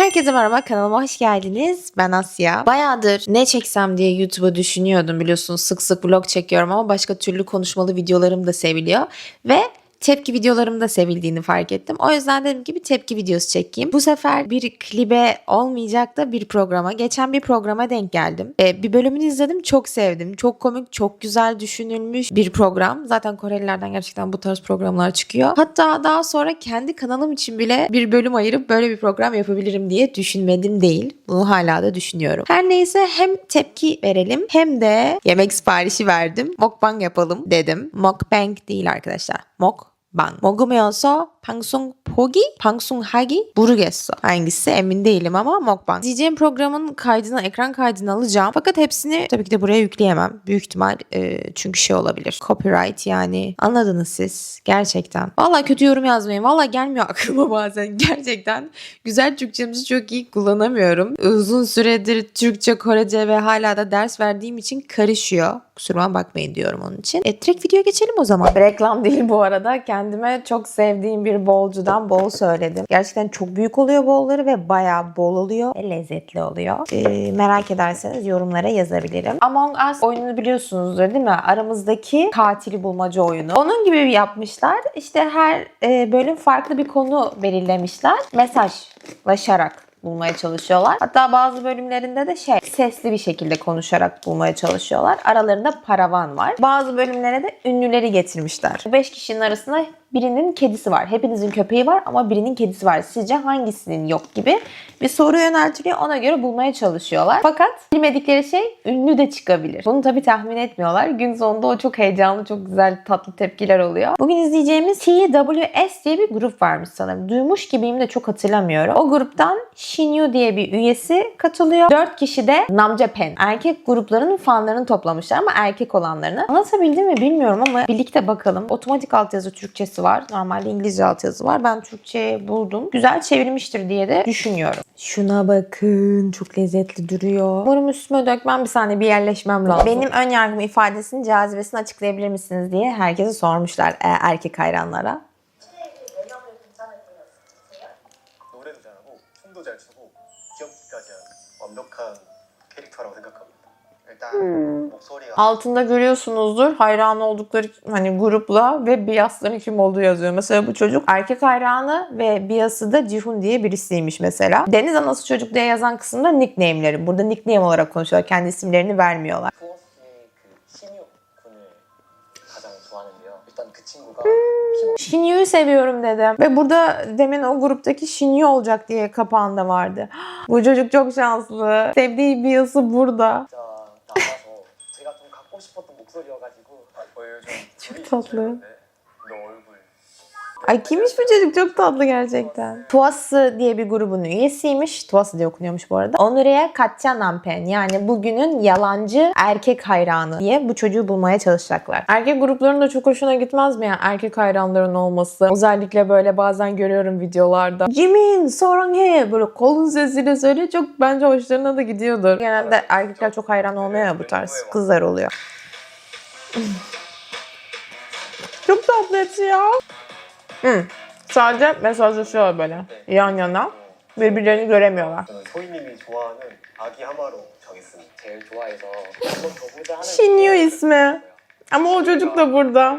Herkese merhaba kanalıma hoş geldiniz. Ben Asya. Bayağıdır ne çeksem diye YouTube'a düşünüyordum biliyorsunuz sık sık vlog çekiyorum ama başka türlü konuşmalı videolarım da seviliyor. Ve tepki videolarım da sevildiğini fark ettim. O yüzden dedim ki bir tepki videosu çekeyim. Bu sefer bir klibe olmayacak da bir programa. Geçen bir programa denk geldim. Ee, bir bölümünü izledim çok sevdim. Çok komik, çok güzel düşünülmüş bir program. Zaten Korelilerden gerçekten bu tarz programlar çıkıyor. Hatta daha sonra kendi kanalım için bile bir bölüm ayırıp böyle bir program yapabilirim diye düşünmedim değil. Bunu hala da düşünüyorum. Her neyse hem tepki verelim hem de yemek siparişi verdim. Mukbang yapalım dedim. Mukbang değil arkadaşlar. Mok 방 먹으면서 방송 보기, 방송하기 모르겠어. Hangisi emin değilim ama mukbang. Diyeceğim programın kaydını, ekran kaydını alacağım. Fakat hepsini tabii ki de buraya yükleyemem. Büyük ihtimal e, çünkü şey olabilir. Copyright yani. Anladınız siz. Gerçekten. Valla kötü yorum yazmayın. Valla gelmiyor aklıma bazen. Gerçekten. Güzel Türkçemizi çok iyi kullanamıyorum. Uzun süredir Türkçe, Korece ve hala da ders verdiğim için karışıyor. Kusuruma bakmayın diyorum onun için. E, direkt videoya geçelim o zaman. Reklam değil bu arada. Kendime çok sevdiğim bir bolcudan bol söyledim. Gerçekten çok büyük oluyor bolları ve bayağı bol oluyor ve lezzetli oluyor. E, merak ederseniz yorumlara yazabilirim. Among Us oyununu biliyorsunuzdur değil mi? Aramızdaki katili bulmaca oyunu. Onun gibi yapmışlar. İşte her e, bölüm farklı bir konu belirlemişler. Mesajlaşarak bulmaya çalışıyorlar. Hatta bazı bölümlerinde de şey sesli bir şekilde konuşarak bulmaya çalışıyorlar. Aralarında paravan var. Bazı bölümlere de ünlüleri getirmişler. 5 kişinin arasında birinin kedisi var. Hepinizin köpeği var ama birinin kedisi var. Sizce hangisinin yok gibi bir soru yöneltiliyor. Ona göre bulmaya çalışıyorlar. Fakat bilmedikleri şey ünlü de çıkabilir. Bunu tabii tahmin etmiyorlar. Gün sonunda o çok heyecanlı, çok güzel, tatlı tepkiler oluyor. Bugün izleyeceğimiz TWS diye bir grup varmış sanırım. Duymuş gibiyim de çok hatırlamıyorum. O gruptan Shinyu diye bir üyesi katılıyor. 4 kişi de Namjapen. Erkek gruplarının fanlarını toplamışlar ama erkek olanlarını. Anlatabildim mi bilmiyorum ama birlikte bakalım. Otomatik altyazı Türkçesi var. Normalde İngilizce altyazı var. Ben Türkçe buldum. Güzel çevirmiştir diye de düşünüyorum. Şuna bakın. Çok lezzetli duruyor. Umarım üstüme dökmem bir saniye bir yerleşmem lazım. Benim ön yargım ifadesinin cazibesini açıklayabilir misiniz diye herkese sormuşlar e, erkek hayranlara. Hmm. Altında görüyorsunuzdur hayran oldukları hani grupla ve Bias'ların kim olduğu yazıyor. Mesela bu çocuk erkek hayranı ve Bias'ı da Cihun diye birisiymiş mesela. Deniz Anası Çocuk diye yazan kısımda nickname'leri. Burada nickname olarak konuşuyorlar. Kendi isimlerini vermiyorlar. Hmm. Shinyu'yu seviyorum dedim. Ve burada demin o gruptaki Shinyu olacak diye kapağında vardı. Bu çocuk çok şanslı. Sevdiği bir yası burada. 싶었던 목소리여가지고. 어, 요즘 둘이 tatlı. 있었는데 너 얼굴 Ay kimmiş bu çocuk? Çok tatlı gerçekten. Tuası diye bir grubun üyesiymiş. Tuası diye okunuyormuş bu arada. Onuraya Katçanampen yani bugünün yalancı erkek hayranı diye bu çocuğu bulmaya çalışacaklar. Erkek gruplarının da çok hoşuna gitmez mi ya erkek hayranların olması? Özellikle böyle bazen görüyorum videolarda. Jimin, Saranghae böyle kolun sesiyle söylüyor. Çok bence hoşlarına da gidiyordur. Genelde erkekler çok hayran olmuyor ya bu tarz. Kızlar oluyor. çok tatlı ya. Hı. Sadece mesajlaşıyorlar böyle yan yana. Birbirlerini göremiyorlar. Şinyu ismi. Ama o çocuk da burada.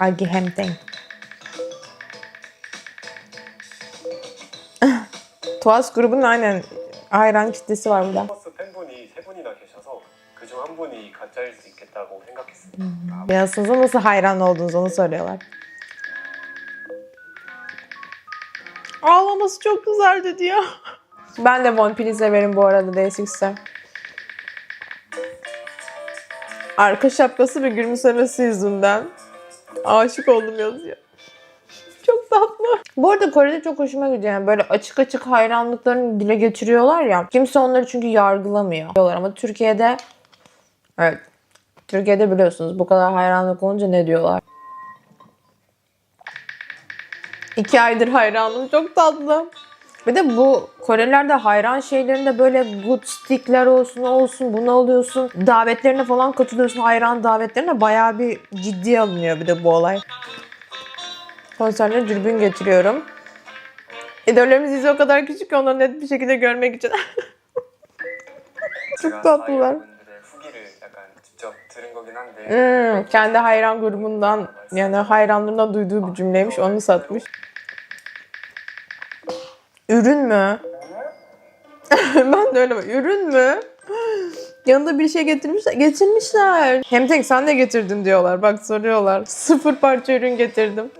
Agi Hemteng. Tuas grubunun aynen hayran kitlesi var burada. 버스 팬분이 세 분이나 계셔서 그중 한 분이 가짜일 수 있겠다고 생각했습니다. Yazsınıza nasıl hayran olduğunuzu onu soruyorlar. Ağlaması çok güzeldi diyor. Ben de One Piece severim bu arada D6'te. Arka şapkası ve gülümsemesi yüzünden aşık oldum yazıyor. Çok tatlı. Bu arada Kore'de çok hoşuma gidiyor. Yani böyle açık açık hayranlıklarını dile getiriyorlar ya. Kimse onları çünkü yargılamıyor. Diyorlar Ama Türkiye'de evet Türkiye'de biliyorsunuz bu kadar hayranlık olunca ne diyorlar? İki aydır hayranım. Çok tatlı. Bir de bu Koreliler de hayran şeylerinde böyle good stickler olsun olsun bunu alıyorsun. Davetlerine falan katılıyorsun hayran davetlerine bayağı bir ciddiye alınıyor bir de bu olay. Konserine dürbün getiriyorum. İdollerimiz izle o kadar küçük ki onları net bir şekilde görmek için. 제가 tatlılar. Hmm, kendi hayran grubundan yani hayranlarından duyduğu bir cümleymiş onu satmış. Ürün mü? ben de öyle bak. Ürün mü? Yanında bir şey getirmişler. Getirmişler. Hem tek sen de getirdin diyorlar. Bak soruyorlar. Sıfır parça ürün getirdim.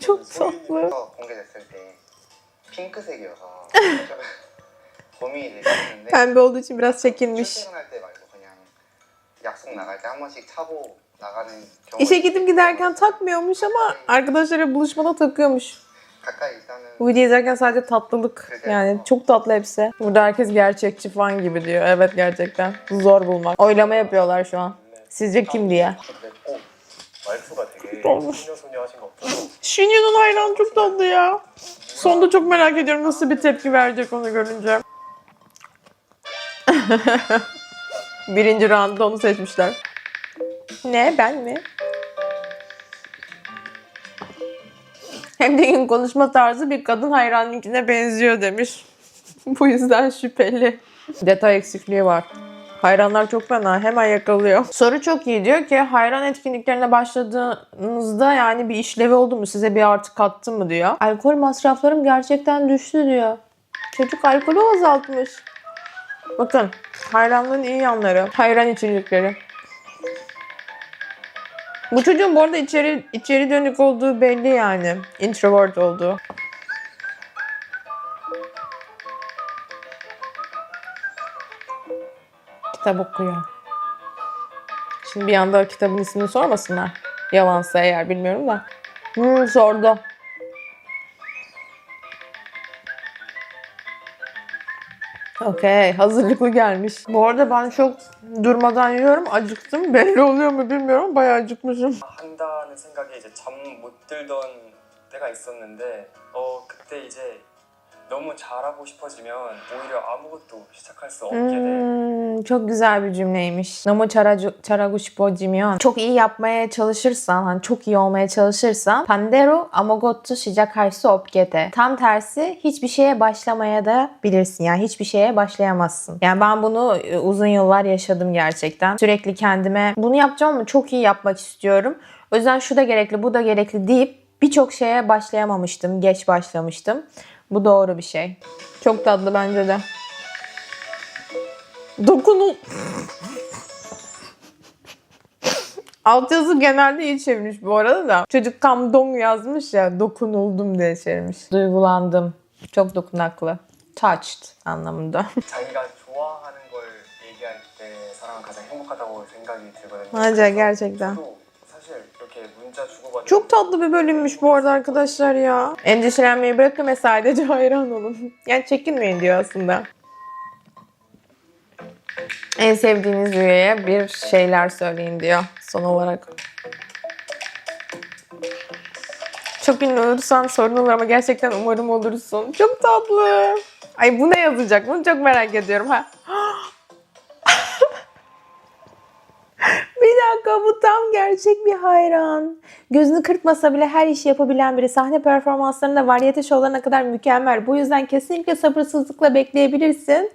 이거고요. 이것도 제가 다 직접 구매했습니다. 이거는 원래 안 달려 있는 것을 제가 뭐지 콘서트에서 사서 단 거고 Çok tatlı. 공개됐을 때 핑크색이어서 고민이 되긴 했는데 Pembe olduğu için biraz çekinmiş. 출퇴근할 때 말고 그냥 약속 나갈 때 한 번씩 차고 나가는 경우 İşe gidip giderken takmıyormuş ama arkadaşları buluşmada takıyormuş. 가까이 있다는 Bu videoyu izlerken sadece tatlılık. Yani çok tatlı hepsi. Burada herkes gerçekçi fan gibi diyor. Evet gerçekten. Zor bulmak. Oylama yapıyorlar şu an. Sizce kim diye. 근데 꼭 말투가 되게 너무- 소녀소녀 하신 거 없어서 Shinyo'nun hayranı çok tatlı ya. Sonunda çok merak ediyorum nasıl bir tepki verecek onu görünce. Birinci roundda onu seçmişler. Ne ben mi? Hem de gün konuşma tarzı bir kadın hayranınkine benziyor demiş. Bu yüzden şüpheli. Detay eksikliği var. Hayranlar çok fena hemen yakalıyor. Soru çok iyi diyor ki hayran etkinliklerine başladığınızda yani bir işlevi oldu mu size bir artı kattı mı diyor. Alkol masraflarım gerçekten düştü diyor. Çocuk alkolü azaltmış. Bakın hayranlığın iyi yanları. Hayran içerikleri. Bu çocuğun bu arada içeri, içeri dönük olduğu belli yani. Introvert olduğu. Kitap okuyor. Şimdi bir anda kitabın ismini sormasınlar. Yalansa eğer bilmiyorum da. Hmm, sordu. Okey, hazırlıklı gelmiş. Bu arada ben çok durmadan yiyorum. Acıktım. Belli oluyor mu bilmiyorum. Bayağı acıkmışım. 한다는 생각에 이제 잠 못 들던 때가 있었는데 어 그때 이제 너무 잘하고 싶어지면 오히려 아무것도 시작할 수 없게 돼. Hmm, çok güzel bir cümleymiş. Nomu çaracu- çaragushipojimyon. Çok iyi yapmaya çalışırsan, hani çok iyi olmaya çalışırsan pandero amogottu shijakai su opgete. Tam tersi hiçbir şeye başlamaya da bilirsin. Yani hiçbir şeye başlayamazsın. Yani ben bunu e, uzun yıllar yaşadım gerçekten. Sürekli kendime bunu yapacağım ama çok iyi yapmak istiyorum. O yüzden şu da gerekli, bu da gerekli deyip birçok şeye başlayamamıştım. Geç başlamıştım. Bu doğru bir şey. Çok tatlı bence de. Dokunun. Altyazı genelde iyi çevirmiş bu arada da. Çocuk tam dong yazmış ya dokunuldum diye çevirmiş. Duygulandım. Çok dokunaklı. Touched anlamında. Ayrıca gerçekten. Çok tatlı bir bölümmüş bu arada arkadaşlar ya. Endişelenmeyi bırakın ve sadece hayran olun. Yani çekinmeyin diyor aslında. En sevdiğiniz üyeye bir şeyler söyleyin diyor son olarak. Çok ünlü olursan sorun olur ama gerçekten umarım olursun. Çok tatlı. Ay bu ne yazacak? Bunu çok merak ediyorum. Ha. Tam gerçek bir hayran. Gözünü kırpmasa bile her işi yapabilen biri. Sahne performanslarında varyete şovlarına kadar mükemmel. Bu yüzden kesinlikle sabırsızlıkla bekleyebilirsin.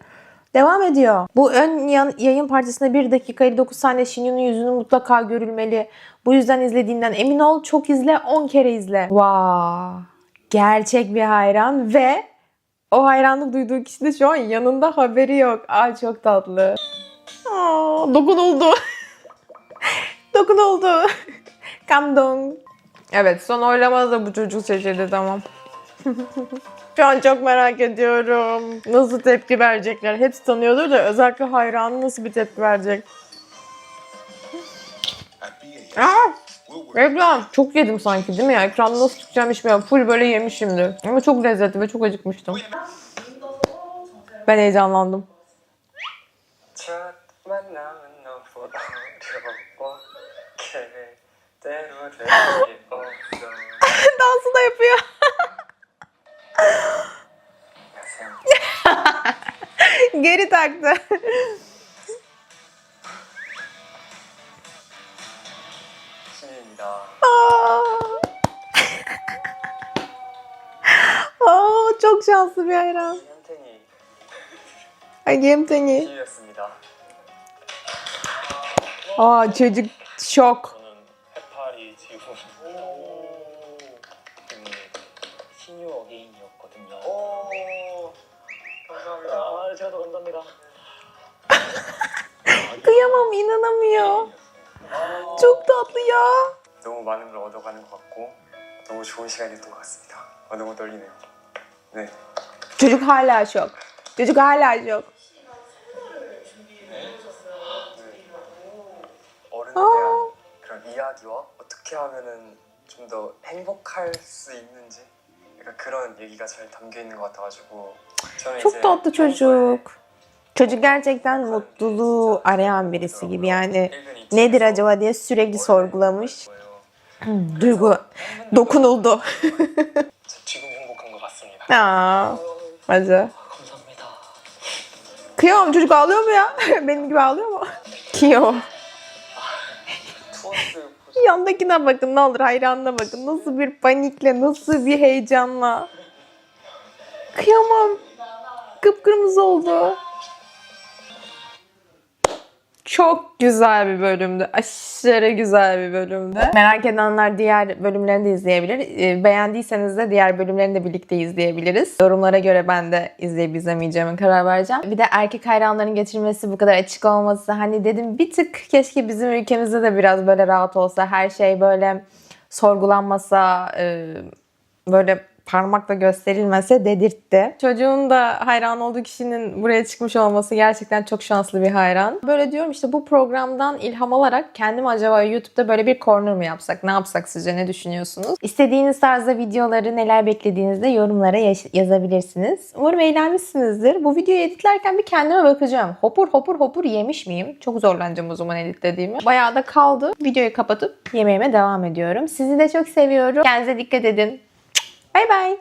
Devam ediyor. Bu ön yayın partisinde 1 dakika 59 saniye Shinyu'nun yüzünü mutlaka görülmeli. Bu yüzden izlediğinden emin ol. Çok izle, 10 kere izle. Wow. Gerçek bir hayran ve o hayranlık duyduğu kişi de şu an yanında haberi yok. Ay çok tatlı. Aa, dokunuldu. dokunuldu. Kamdong. Evet son oylamada da bu çocuk seçildi tamam. Şu an çok merak ediyorum. Nasıl tepki verecekler? Hepsi tanıyordur da özellikle hayranı nasıl bir tepki verecek? Aa! Reklam. Çok yedim sanki değil mi ya? Ekranda nasıl tutacağım hiç bilmiyorum. Full böyle yemişimdir. Ama çok lezzetli ve çok acıkmıştım. Ben heyecanlandım. Dansı da yapıyor. Geri taktı. Aa, çok şanslı bir hayran. Ay gemteni. Aa çocuk şok. 감사합니다. 아, 제가 더 감사합니다. Kıyamam inanamıyor. Çok tatlı ya. 너무 많은 걸 얻어가는 것 같고 너무 좋은 시간이었던 것 같습니다. 아, 너무 떨리네요. 네. Çocuk hala şok. Çocuk hala şok. 어른에 아. 대한 그런 이야기와 어떻게 하면은 좀 더 행복할 수 있는지 약간 그런 얘기가 잘 담겨 있는 것 같아가지고 저는 Çok 이제 tatlı 평소에 çocuk. Çocuk gerçekten mutluluğu arayan birisi gibi yani 읽은 이 nedir 책에서 acaba diye sürekli sorgulamış. 거예요. Hmm, Duygu dokunuldu. 저 지금 행복한 것 같습니다. Aa, hadi. 감사합니다. Kıyamam çocuk ağlıyor mu ya? Benim gibi ağlıyor mu? Kıyamam. Yandakine bakın ne olur hayranına bakın. Nasıl bir panikle, nasıl bir heyecanla. Kıyamam. Kıpkırmızı oldu. Çok güzel bir bölümdü. Aşırı güzel bir bölümdü. Merak edenler diğer bölümlerini de izleyebilir. Ee, Beğendiyseniz de diğer bölümlerini de birlikte izleyebiliriz. Yorumlara göre ben de izleyip izlemeyeceğime karar vereceğim. Bir de erkek hayranların getirilmesi bu kadar açık olması. Hani dedim bir tık keşke bizim ülkemizde de biraz böyle rahat olsa. Her şey böyle sorgulanmasa, e, böyle parmakla gösterilmese dedirtti. Çocuğun da hayran olduğu kişinin buraya çıkmış olması gerçekten çok şanslı bir hayran. Böyle diyorum işte bu programdan ilham alarak kendim acaba YouTube'da böyle bir corner mı yapsak? Ne yapsak sizce? Ne düşünüyorsunuz? İstediğiniz tarzda videoları neler beklediğinizde yorumlara yazabilirsiniz. Umarım eğlenmişsinizdir. Bu videoyu editlerken bir kendime bakacağım. Hopur hopur hopur yemiş miyim? Çok zorlanacağım o zaman editlediğimi. Bayağı da kaldı. Videoyu kapatıp yemeğime devam ediyorum. Sizi de çok seviyorum. Kendinize dikkat edin. Bye bye.